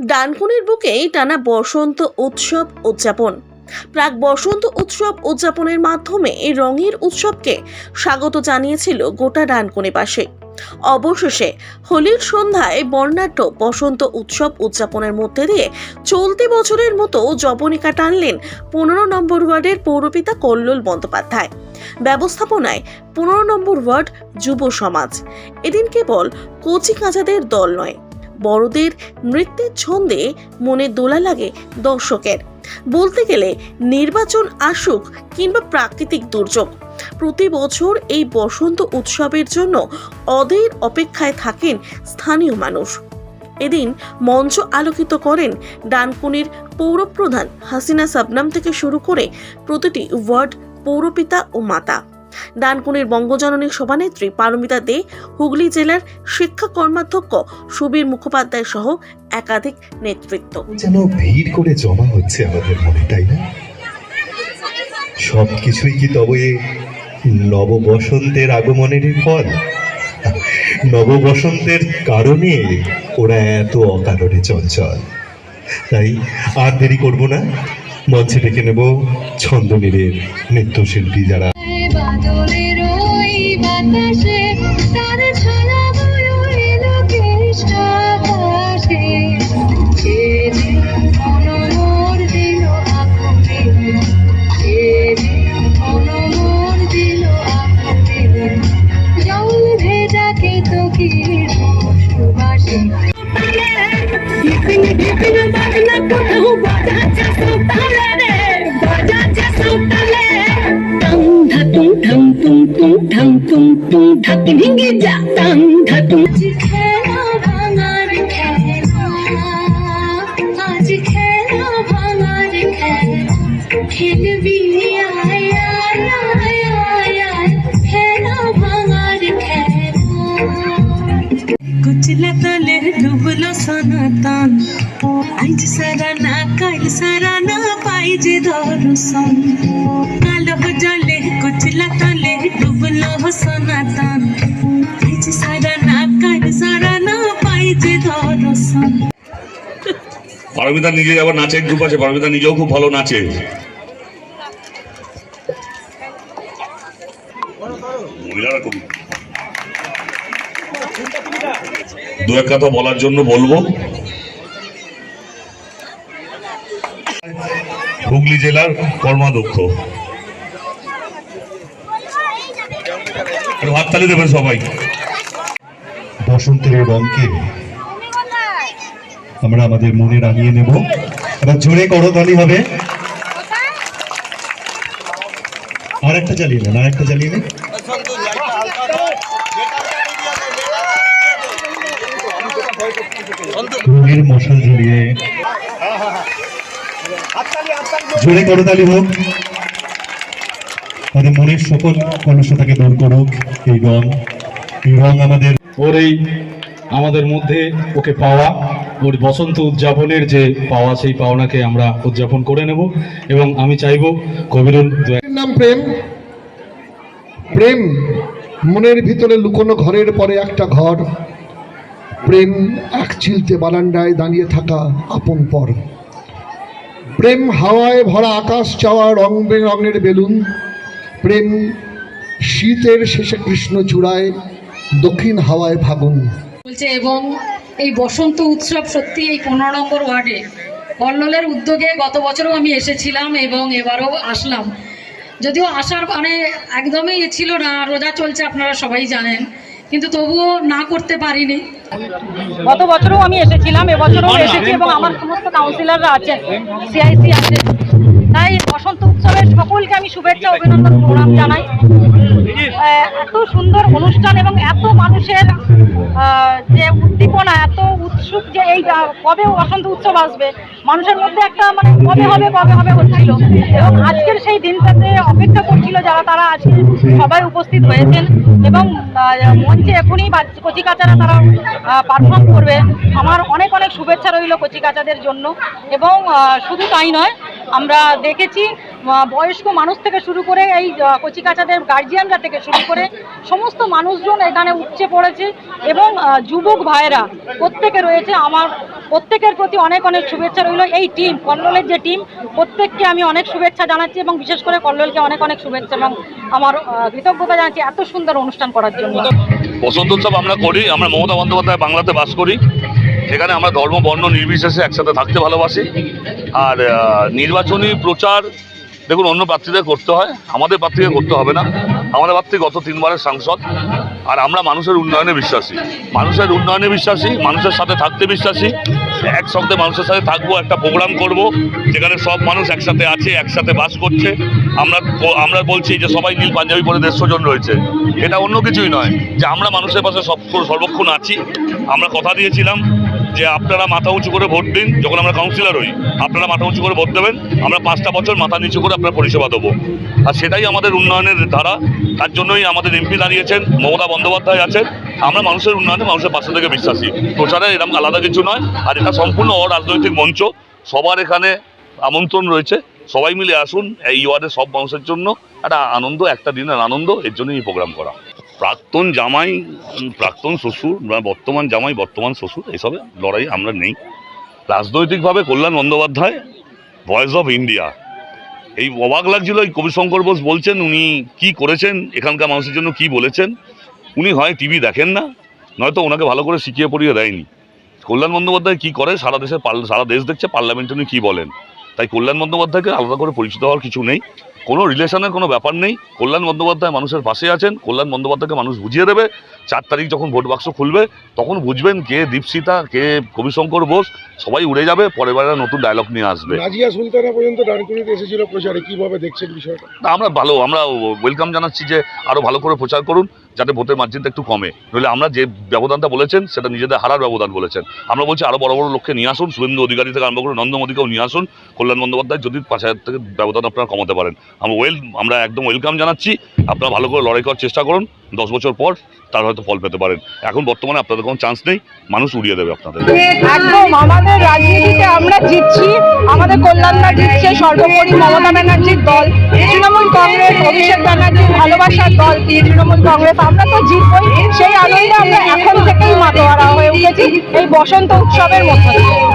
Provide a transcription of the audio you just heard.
ডানকুনির বুকেই টানা বসন্ত উৎসব উদযাপন। প্রাক বসন্ত উৎসব উদযাপনের মাধ্যমে এই রঙের উৎসবকে স্বাগত জানিয়েছিল গোটা ডানকুনিবাসী অবশেষে হোলির সন্ধ্যায় বর্ণাঢ্য বসন্ত উৎসব উদযাপনের মধ্যে দিয়ে চলতি বছরের মতো জবনিকা টানলেন পনেরো নম্বর ওয়ার্ডের পৌরপিতা কল্লোল বন্দ্যোপাধ্যায়। ব্যবস্থাপনায় পনেরো নম্বর ওয়ার্ড যুব সমাজ। এদিন কেবল কচি কাঁচাদের দল নয় বড়দের নৃত্যের ছন্দে মনে দোলা লাগে দর্শকের। বলতে গেলে নির্বাচন আসুক কিংবা প্রাকৃতিক দুর্যোগ, প্রতি বছর এই বসন্ত উৎসবের জন্য অধীর অপেক্ষায় থাকেন স্থানীয় মানুষ। এদিন মঞ্চ আলোকিত করেন ডানকুনির পৌরপ্রধান হাসিনা সাবনাম থেকে শুরু করে প্রতিটি ওয়ার্ড পৌরপিতা ও মাতা। ডানকুনির বঙ্গজননী সভানেত্রী পারমিতা দে, হুগলি জেলার শিক্ষা কর্মাধ্যক্ষ সুবীর মুখোপাধ্যায় সহ একাধিক নেতৃত্ব। যেন ভিড় করে জমা হচ্ছে আমাদের মনে, তাই না? সবকিছুই কি তবে নব আগমনের ফল? নববসন্তের কারণে ওরা এত অকারণে চঞ্চল। তাই আর দেরি করব না। মঞ্চে ডেকে নেব ছন্দনীরের নৃত্যশিল্পী যারা বাদলের ওই বাতাসে তুং ভেঙে যা টং ধাতুং খেলা ভাঙার খেলা আজ খেলা ভাঙার খেলা। খেলবি আয় আয় আয় খেলা ভাঙার খেলা। তলে ডুবলো সনাতন আজ সারা না কাল সারা না পাই যে দর্শন। কালো জলে কুচলা তলে ডুবলো সনাতন। পারমিতা নিজে আবার নাচের গ্রুপ আছে, পারমিতা নিজেও খুব ভালো নাচে। দু এক কথা বলার জন্য বলব। হুগলি জেলার কর্মাধ্যক্ষ। হাততালি দেবেন সবাই। বসন্তের রঙকে আমরা আমাদের মনে রাঙিয়ে নেব। এবার জোরে করতালি হবে। আর একটা চালিয়ে নেন আর একটা চালিয়ে নেন। রঙের মশাল জ্বলিয়ে জোরে করতালি হোক। আমাদের মনের সকল কলুষতাকে দূর করুক এই রং। এই রং আমাদের ওর এই আমাদের মধ্যে ওকে পাওয়া। ওর বসন্ত উদযাপনের যে পাওয়া, সেই পাওনাকে আমরা উদযাপন করে নেব এবং আমি চাইব কবিরুল নাম প্রেম। প্রেম মনের ভিতরে লুকোনো ঘরের পরে একটা ঘর। প্রেম এক চিলতে বারান্দায় দাঁড়িয়ে থাকা আপন পর। প্রেম হাওয়ায় ভরা আকাশ চাওয়া রং বেরঙের বেলুন। প্রেম শীতের শেষে কৃষ্ণ চূড়ায় দক্ষিণ হাওয়ায় ফাগুন। চলছে এবং এই বসন্ত উৎসব সত্যি এই পনেরো নম্বর ওয়ার্ডে। কল্লোলের উদ্যোগে গত বছরও আমি এসেছিলাম এবং এবারও আসলাম। যদিও আসার মানে একদমই এ ছিল না রোজা চলছে আপনারা সবাই জানেন কিন্তু তবুও না করতে পারিনি। গত বছরও আমি এসেছিলাম এবছরও এসেছি এবং আমার সমস্ত কাউন্সিলররা আছেন সিআইসি আছে তাই বসন্ত উৎসবের সকলকে আমি শুভেচ্ছা, অভিনন্দন, প্রণাম জানাই। এত সুন্দর অনুষ্ঠান এবং এত মানুষের যে উদ্দীপনা, এত উৎসুক যে এই কবে বসন্ত উৎসব আসবে, মানুষের মধ্যে একটা মানে কবে হবে কবে হবে হচ্ছিল। এবং আজকের সেই দিনটাতে অপেক্ষা করছিল যারা, তারা আজকে সবাই উপস্থিত হয়েছেন এবং মঞ্চে এখনই কচিকাচারা তারা পারফর্ম করবে। আমার অনেক অনেক শুভেচ্ছা রইল কচিকাচাদের জন্য। এবং শুধু তাই নয় আমরা দেখেছি বয়স্ক মানুষ থেকে শুরু করে এই কচিকাচাদের গার্জিয়ানরা থেকে শুরু করে সমস্ত মানুষজন এখানে উপচে পড়েছে এবং যুবক ভাইয়েরা প্রত্যেকে রয়েছে। আমার প্রত্যেকের প্রতি অনেক অনেক শুভেচ্ছা রইল। এই টিম কল্লোলের যে টিম প্রত্যেককে আমি অনেক শুভেচ্ছা জানাচ্ছি এবং বিশেষ করে কল্লোলকে অনেক অনেক শুভেচ্ছা এবং আমার কৃতজ্ঞতা জানাচ্ছি এত সুন্দর অনুষ্ঠান করার জন্য। বসন্ত উৎসব আমরা করি, আমরা মমতা বন্দ্যোপাধ্যায় বাংলাতে বাস করি। সেখানে আমরা ধর্ম, বর্ণ, নির্বিশেষে একসাথে থাকতে ভালোবাসি। আর নির্বাচনী প্রচার, দেখুন, অন্য প্রার্থীদের করতে হয়, আমাদের প্রার্থীকে করতে হবে না। আমাদের প্রার্থী গত তিনবারের সাংসদ, আর আমরা মানুষের উন্নয়নে বিশ্বাসী। মানুষের উন্নয়নে বিশ্বাসী, মানুষের সাথে থাকতে বিশ্বাসী। এক শব্দে মানুষের সাথে থাকব, একটা প্রোগ্রাম করব, যেখানে সব মানুষ একসাথে আছে, একসাথে বাস করছে। আমরা আমরা বলছি যে সবাই নীল পাঞ্জাবি পরে দেড়শো জন রয়েছে। এটা অন্য কিছুই নয় যে আমরা মানুষের পাশে সব, সর্বক্ষণ আছি। আমরা কথা দিয়েছিলাম যে আপনারা মাথা উঁচু করে ভোট দিন, যখন আমরা কাউন্সিলর হই, আপনারা মাথা উঁচু করে ভোট দেবেন, আমরা পাঁচটা বছর মাথা নিচু করে আপনার পরিষেবা দেবো। আর সেটাই আমাদের উন্নয়নের ধারা, তার জন্যই আমাদের এমপি দাঁড়িয়েছেন, মমতা বন্দ্যোপাধ্যায় আছেন। আমরা মানুষের উন্নয়নে মানুষের পাশে থেকে বিশ্বাসী। প্রচারে এরকম আলাদা কিছু নয়, আর এটা সম্পূর্ণ অরাজনৈতিক মঞ্চ। সবার এখানে আমন্ত্রণ রয়েছে, সবাই মিলে আসুন, এই ওয়ার্ডের সব মানুষের জন্য। একটা আনন্দ, একটা দিনের আনন্দ, এর জন্যই এই প্রোগ্রাম করা। প্রাক্তন জামাই প্রাক্তন শ্বশুর বর্তমান জামাই, বর্তমান শ্বশুর, এসবে লড়াই আমরা নেই। রাজনৈতিকভাবে Kalyan Bandyopadhyay, voice of India. এই অবাক লাগছিল, এই কবিশঙ্কর বোস বলছেন, উনি কি করেছেন, এখানকার মানুষের জন্য কি বলেছেন। উনি হয় টিভি দেখেন না, নয়তো ওনাকে ভালো করে শিখিয়ে পড়িয়ে দেয়নি। কল্যাণ বন্দ্যোপাধ্যায় কী করে, সারা দেশের সারা দেশ দেখছে, পার্লামেন্টে উনি কী বলেন। তাই কল্যাণ বন্দ্যোপাধ্যায়কে আলাদা করে পরিচিত হওয়ার কিছু নেই। কোনো রিলেশনের কোনো ব্যাপার নেই। কল্যাণ বন্দ্যোপাধ্যায় মানুষের পাশে আছেন, কল্যাণ বন্দ্যোপাধ্যায়কে মানুষ বুঝিয়ে দেবে। চার তারিখ যখন ভোট বাক্স খুলবে তখন বুঝবেন কে দীপসিতা কে কবিশঙ্কর বোস সবাই উড়ে যাবে পরের বারে নতুন ডায়লগ নিয়ে আসবে। নাজিয়া সুলতানা পর্যন্ত ডানকুনিতে এসেছিল প্রচারে কীভাবে দেখছেন বিষয়টা? না, আমরা ভালো আমরা ওয়েলকাম জানাচ্ছি যে আরও ভালো করে প্রচার করুন যাতে ভোটের মার্জিনটা একটু কমে। নইলে আমরা যে ব্যবধানটা বলেছেন সেটা নিজেদের হারার ব্যবধান বলেছেন। আমরা বলছি আরও বড় বড় লক্ষ্যে নিয়ে আসুন শুভেন্দু অধিকারী থেকে আরম্ভ করে মোদীকেও নিয়ে আসুন কল্যাণ বন্দ্যোপাধ্যায় যদি পাঁচ হাজার থেকে ব্যবধান আপনারা কমাতে পারেন। আমরা ওয়েল আমরা একদম ওয়েলকাম জানাচ্ছি। আপনারা ভালো করে লড়াই করার চেষ্টা করুন, দশ বছর পর তার হয়তো ফল পেতে পারেন। এখন বর্তমানে আপনাদের কোনো চান্স নেই, মানুষ উড়িয়ে দেবে আপনাদের। একদম, আমাদের রাজনীতিতে আমরা জিতছি, আমাদের কল্যাণরা জিতছে, সর্বোপরি মমতা ব্যানার্জির দল, তৃণমূল কংগ্রেস, অভিষেক ব্যানার্জির ভালোবাসার দল তৃণমূল কংগ্রেস, আমরা তো জিতবই। সেই আনন্দে আমরা এখন থেকেই মাতোয়ারা হয়ে উঠেছি, এই বসন্ত উৎসবের মধ্যে